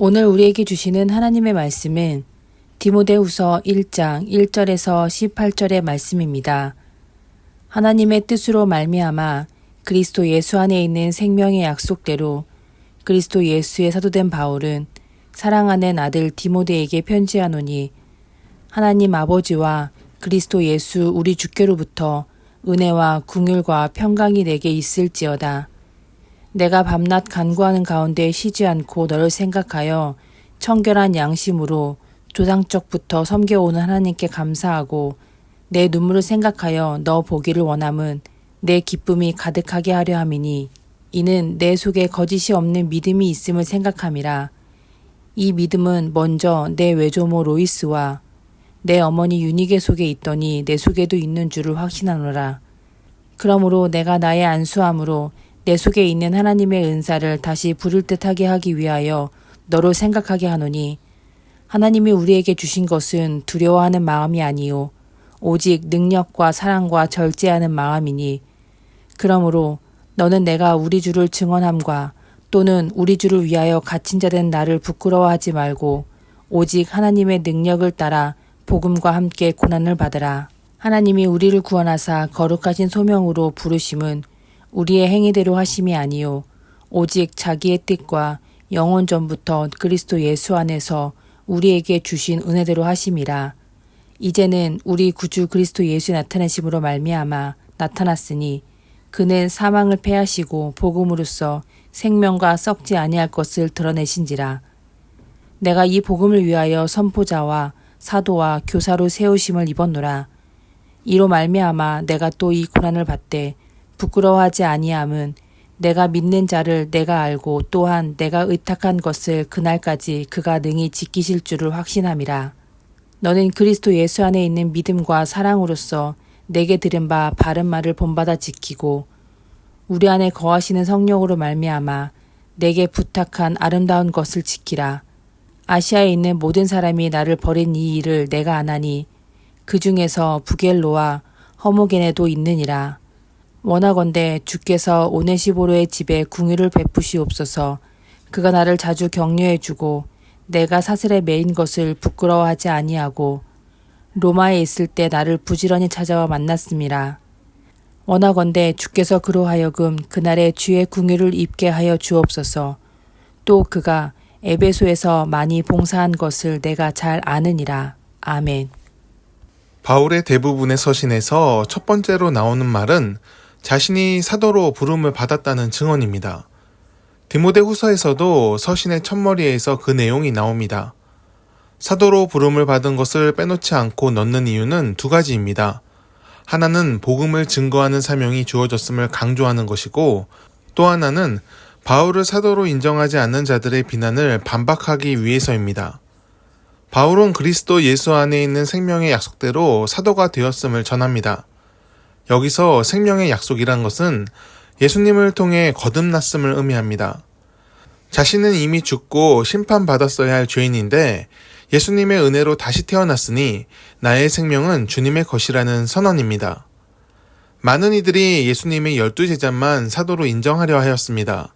오늘 우리에게 주시는 하나님의 말씀은 디모데후서 1장 1절에서 18절의 말씀입니다. 하나님의 뜻으로 말미암아 그리스도 예수 안에 있는 생명의 약속대로 그리스도 예수의 사도된 바울은 사랑하는 아들 디모데에게 편지하노니 하나님 아버지와 그리스도 예수 우리 주께로부터 은혜와 궁율과 평강이 내게 있을지어다. 내가 밤낮 간구하는 가운데 쉬지 않고 너를 생각하여 청결한 양심으로 조상적부터 섬겨오는 하나님께 감사하고 내 눈물을 생각하여 너 보기를 원함은 내 기쁨이 가득하게 하려 함이니 이는 내 속에 거짓이 없는 믿음이 있음을 생각함이라. 이 믿음은 먼저 내 외조모 로이스와 내 어머니 유니게 속에 있더니 내 속에도 있는 줄을 확신하노라. 그러므로 내가 나의 안수함으로 내 속에 있는 하나님의 은사를 다시 부를 듯하게 하기 위하여 너로 생각하게 하노니 하나님이 우리에게 주신 것은 두려워하는 마음이 아니요 오직 능력과 사랑과 절제하는 마음이니 그러므로 너는 내가 우리 주를 증언함과 또는 우리 주를 위하여 갇힌 자 된 나를 부끄러워하지 말고 오직 하나님의 능력을 따라 복음과 함께 고난을 받으라. 하나님이 우리를 구원하사 거룩하신 소명으로 부르심은 우리의 행위대로 하심이 아니요 오직 자기의 뜻과 영원 전부터 그리스도 예수 안에서 우리에게 주신 은혜대로 하심이라. 이제는 우리 구주 그리스도 예수의 나타내심으로 말미암아 나타났으니 그는 사망을 패하시고 복음으로써 생명과 썩지 아니할 것을 드러내신지라. 내가 이 복음을 위하여 선포자와 사도와 교사로 세우심을 입었노라. 이로 말미암아 내가 또 이 고난을 받되 부끄러워하지 아니함은 내가 믿는 자를 내가 알고 또한 내가 의탁한 것을 그날까지 그가 능히 지키실 줄을 확신함이라. 너는 그리스도 예수 안에 있는 믿음과 사랑으로서 내게 들은 바 바른 말을 본받아 지키고 우리 안에 거하시는 성령으로 말미암아 내게 부탁한 아름다운 것을 지키라. 아시아에 있는 모든 사람이 나를 버린 이 일을 내가 안 하니 그 중에서 부겔로와 허모겐에도 있느니라. 원하건대 주께서 오네시보로의 집에 궁유를 베푸시옵소서. 그가 나를 자주 격려해 주고 내가 사슬에 매인 것을 부끄러워하지 아니하고 로마에 있을 때 나를 부지런히 찾아와 만났습니다. 원하건대 주께서 그로 하여금 그날의 주의 궁유를 입게 하여 주옵소서. 또 그가 에베소에서 많이 봉사한 것을 내가 잘 아느니라. 아멘. 바울의 대부분의 서신에서 첫 번째로 나오는 말은 자신이 사도로 부름을 받았다는 증언입니다. 디모데 후서에서도 서신의 첫머리에서 그 내용이 나옵니다. 사도로 부름을 받은 것을 빼놓지 않고 넣는 이유는 두 가지입니다. 하나는 복음을 증거하는 사명이 주어졌음을 강조하는 것이고 또 하나는 바울을 사도로 인정하지 않는 자들의 비난을 반박하기 위해서입니다. 바울은 그리스도 예수 안에 있는 생명의 약속대로 사도가 되었음을 전합니다. 여기서 생명의 약속이란 것은 예수님을 통해 거듭났음을 의미합니다. 자신은 이미 죽고 심판받았어야 할 죄인인데 예수님의 은혜로 다시 태어났으니 나의 생명은 주님의 것이라는 선언입니다. 많은 이들이 예수님의 열두 제자만 사도로 인정하려 하였습니다.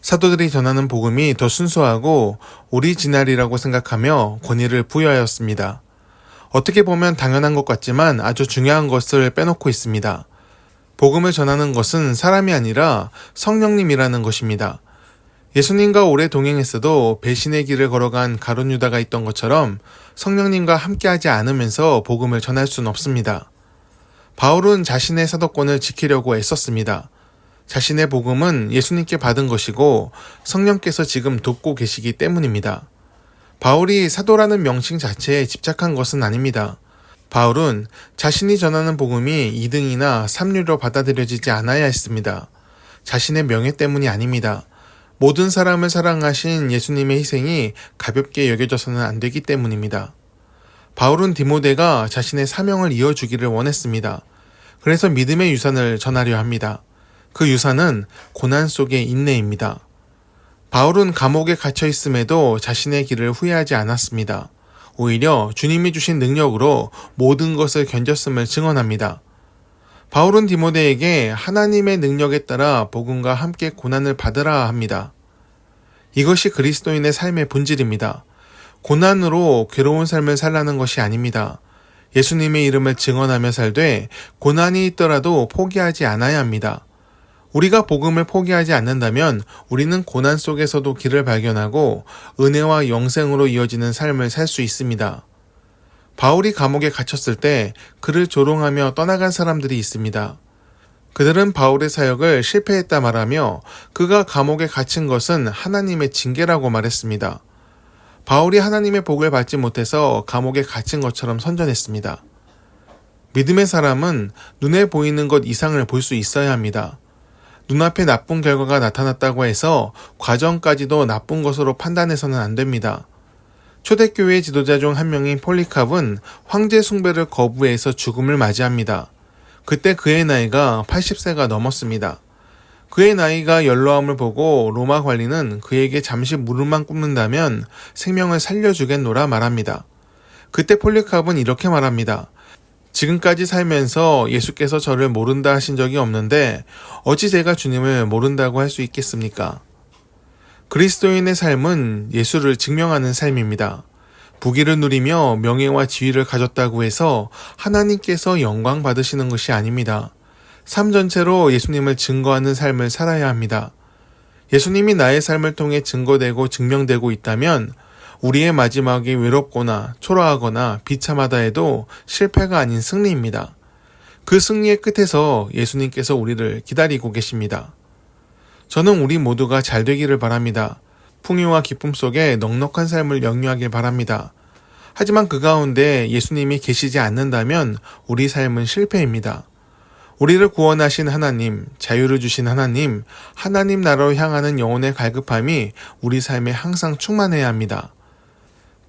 사도들이 전하는 복음이 더 순수하고 오리지널이라고 생각하며 권위를 부여하였습니다. 어떻게 보면 당연한 것 같지만 아주 중요한 것을 빼놓고 있습니다. 복음을 전하는 것은 사람이 아니라 성령님이라는 것입니다. 예수님과 오래 동행했어도 배신의 길을 걸어간 가론 유다가 있던 것처럼 성령님과 함께하지 않으면서 복음을 전할 수는 없습니다. 바울은 자신의 사도권을 지키려고 애썼습니다. 자신의 복음은 예수님께 받은 것이고 성령께서 지금 돕고 계시기 때문입니다. 바울이 사도라는 명칭 자체에 집착한 것은 아닙니다. 바울은 자신이 전하는 복음이 2등이나 3류로 받아들여지지 않아야 했습니다. 자신의 명예 때문이 아닙니다. 모든 사람을 사랑하신 예수님의 희생이 가볍게 여겨져서는 안 되기 때문입니다. 바울은 디모데가 자신의 사명을 이어주기를 원했습니다. 그래서 믿음의 유산을 전하려 합니다. 그 유산은 고난 속의 인내입니다. 바울은 감옥에 갇혀 있음에도 자신의 길을 후회하지 않았습니다. 오히려 주님이 주신 능력으로 모든 것을 견뎠음을 증언합니다. 바울은 디모데에게 하나님의 능력에 따라 복음과 함께 고난을 받으라 합니다. 이것이 그리스도인의 삶의 본질입니다. 고난으로 괴로운 삶을 살라는 것이 아닙니다. 예수님의 이름을 증언하며 살되 고난이 있더라도 포기하지 않아야 합니다. 우리가 복음을 포기하지 않는다면 우리는 고난 속에서도 길을 발견하고 은혜와 영생으로 이어지는 삶을 살 수 있습니다. 바울이 감옥에 갇혔을 때 그를 조롱하며 떠나간 사람들이 있습니다. 그들은 바울의 사역을 실패했다 말하며 그가 감옥에 갇힌 것은 하나님의 징계라고 말했습니다. 바울이 하나님의 복을 받지 못해서 감옥에 갇힌 것처럼 선전했습니다. 믿음의 사람은 눈에 보이는 것 이상을 볼 수 있어야 합니다. 눈앞에 나쁜 결과가 나타났다고 해서 과정까지도 나쁜 것으로 판단해서는 안 됩니다. 초대교회 지도자 중 한 명인 폴리캅은 황제 숭배를 거부해서 죽음을 맞이합니다. 그때 그의 나이가 80세가 넘었습니다. 그의 나이가 연로함을 보고 로마 관리는 그에게 잠시 무릎만 꿇는다면 생명을 살려주겠노라 말합니다. 그때 폴리캅은 이렇게 말합니다. 지금까지 살면서 예수께서 저를 모른다 하신 적이 없는데 어찌 제가 주님을 모른다고 할 수 있겠습니까? 그리스도인의 삶은 예수를 증명하는 삶입니다. 부귀를 누리며 명예와 지위를 가졌다고 해서 하나님께서 영광 받으시는 것이 아닙니다. 삶 전체로 예수님을 증거하는 삶을 살아야 합니다. 예수님이 나의 삶을 통해 증거되고 증명되고 있다면 우리의 마지막이 외롭거나 초라하거나 비참하다 해도 실패가 아닌 승리입니다. 그 승리의 끝에서 예수님께서 우리를 기다리고 계십니다. 저는 우리 모두가 잘 되기를 바랍니다. 풍요와 기쁨 속에 넉넉한 삶을 영유하길 바랍니다. 하지만 그 가운데 예수님이 계시지 않는다면 우리 삶은 실패입니다. 우리를 구원하신 하나님, 자유를 주신 하나님, 하나님 나라로 향하는 영혼의 갈급함이 우리 삶에 항상 충만해야 합니다.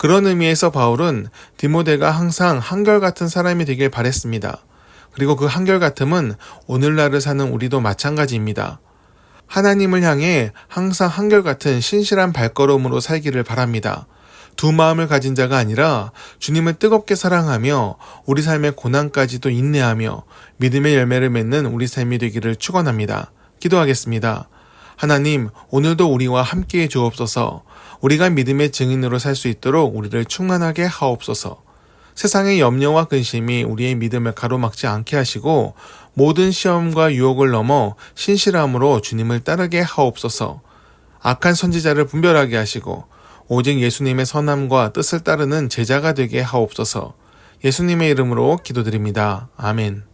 그런 의미에서 바울은 디모데가 항상 한결같은 사람이 되길 바랬습니다. 그리고 그 한결같음은 오늘날을 사는 우리도 마찬가지입니다. 하나님을 향해 항상 한결같은 신실한 발걸음으로 살기를 바랍니다. 두 마음을 가진 자가 아니라 주님을 뜨겁게 사랑하며 우리 삶의 고난까지도 인내하며 믿음의 열매를 맺는 우리 삶이 되기를 축원합니다. 기도하겠습니다. 하나님, 오늘도 우리와 함께해 주옵소서. 우리가 믿음의 증인으로 살 수 있도록 우리를 충만하게 하옵소서. 세상의 염려와 근심이 우리의 믿음을 가로막지 않게 하시고 모든 시험과 유혹을 넘어 신실함으로 주님을 따르게 하옵소서. 악한 선지자를 분별하게 하시고 오직 예수님의 선함과 뜻을 따르는 제자가 되게 하옵소서. 예수님의 이름으로 기도드립니다. 아멘.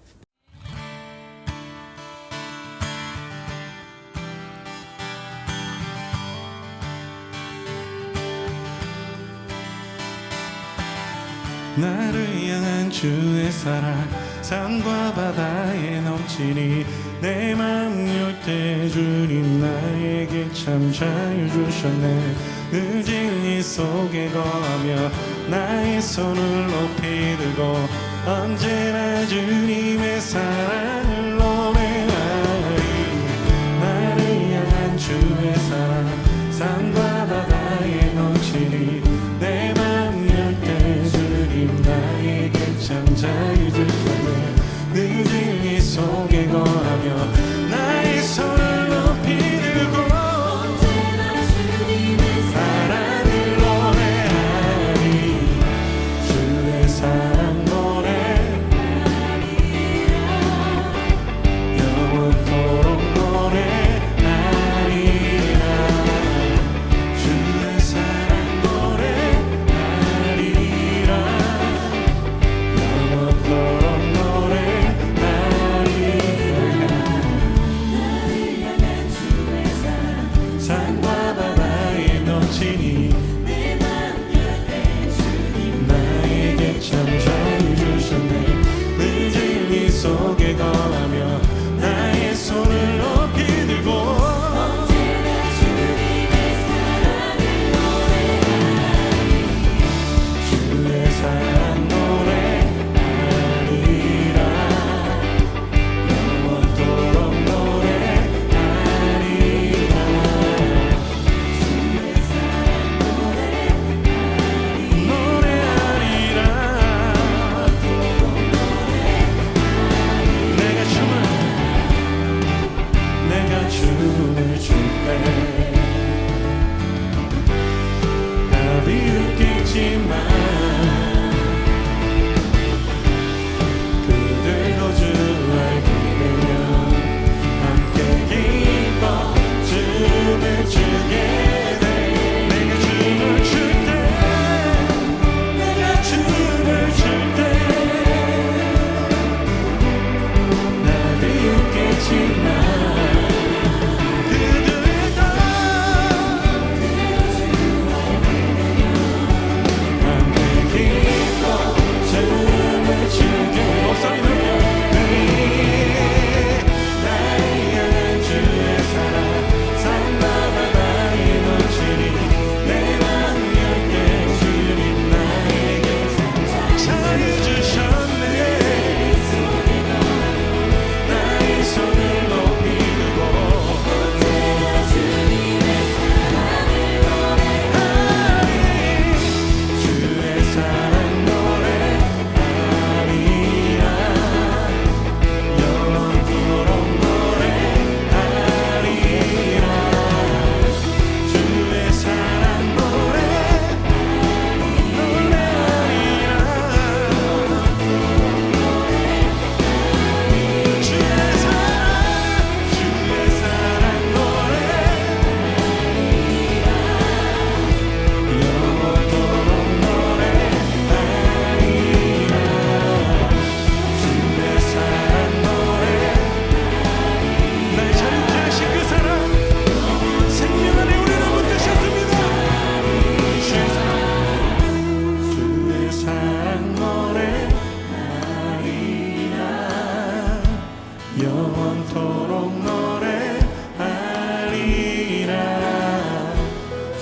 나를 향한 주의 사랑 산과 바다에 넘치니 내맘 열때 주님 나에게 참 자유 주셨네. 그 진리 속에 거하며 나의 손을 높이 들고 언제나 주님의 사랑 자유 주셨네 그 진리 속에 거하며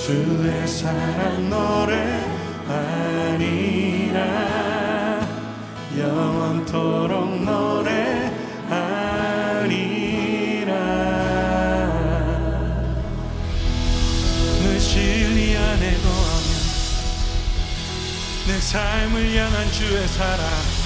주의 사랑 노래하리라 영원토록 노래하리라 늘 진리 안에 거하며 내 삶을 향한 주의 사랑